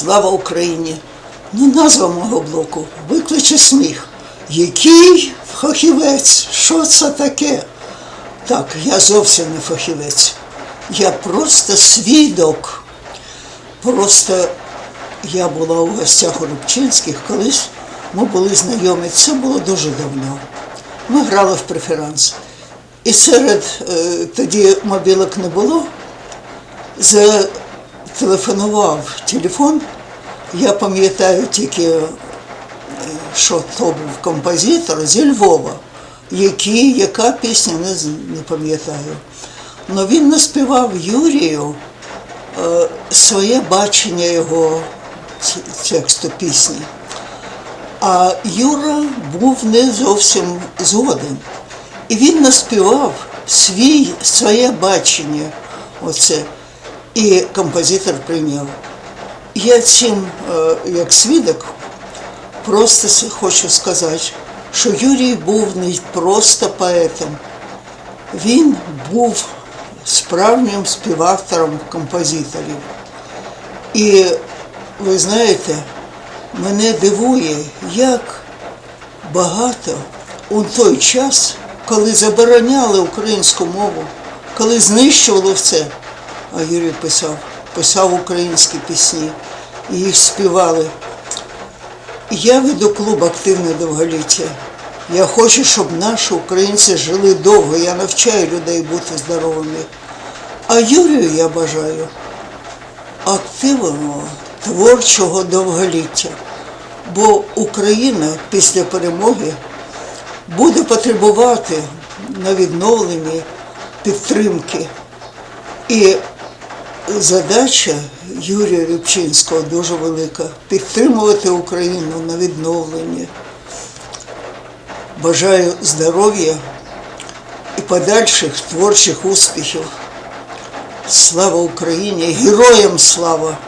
Слава Україні! Ну, назва мого блоку викличе сміх. Який фахівець? Що це таке? Так, я зовсім не фахівець. Я просто свідок. Просто я була у гостях у Рубчинських колись. Ми були знайомі. Це було дуже давно. Ми грали в преферанс. І серед е, тоді мобілок не було. Зателефонував телефон. Я пам'ятаю тільки, е, що то був композитор зі Львова. Який, яка пісня, не, не пам'ятаю. Але він наспівав Юрію е, своє бачення його тексту пісні. А Юра був не зовсім згоден. І він наспівав свій, своє бачення. Оце. І композитор прийняв. Я цим, е, як свідок, просто хочу сказати, що Юрій був не просто поетом, він був справжнім співавтором композиторів. І ви знаєте, мене дивує, як багато у той час, коли забороняли українську мову, коли знищували все, а Юрій писав, писав українські пісні, і їх співали. Я веду клуб активне довголіття. Я хочу, щоб наші українці жили довго. Я навчаю людей бути здоровими. А Юрію я бажаю активного творчого довголіття. Бо Україна після перемоги буде потребувати на відновленні підтримки. І задача Юрія Рибчинського дуже велика підтримувати Україну на відновлення. Бажаю здоров'я і подальших творчих успіхів. Слава Україні! Героям слава!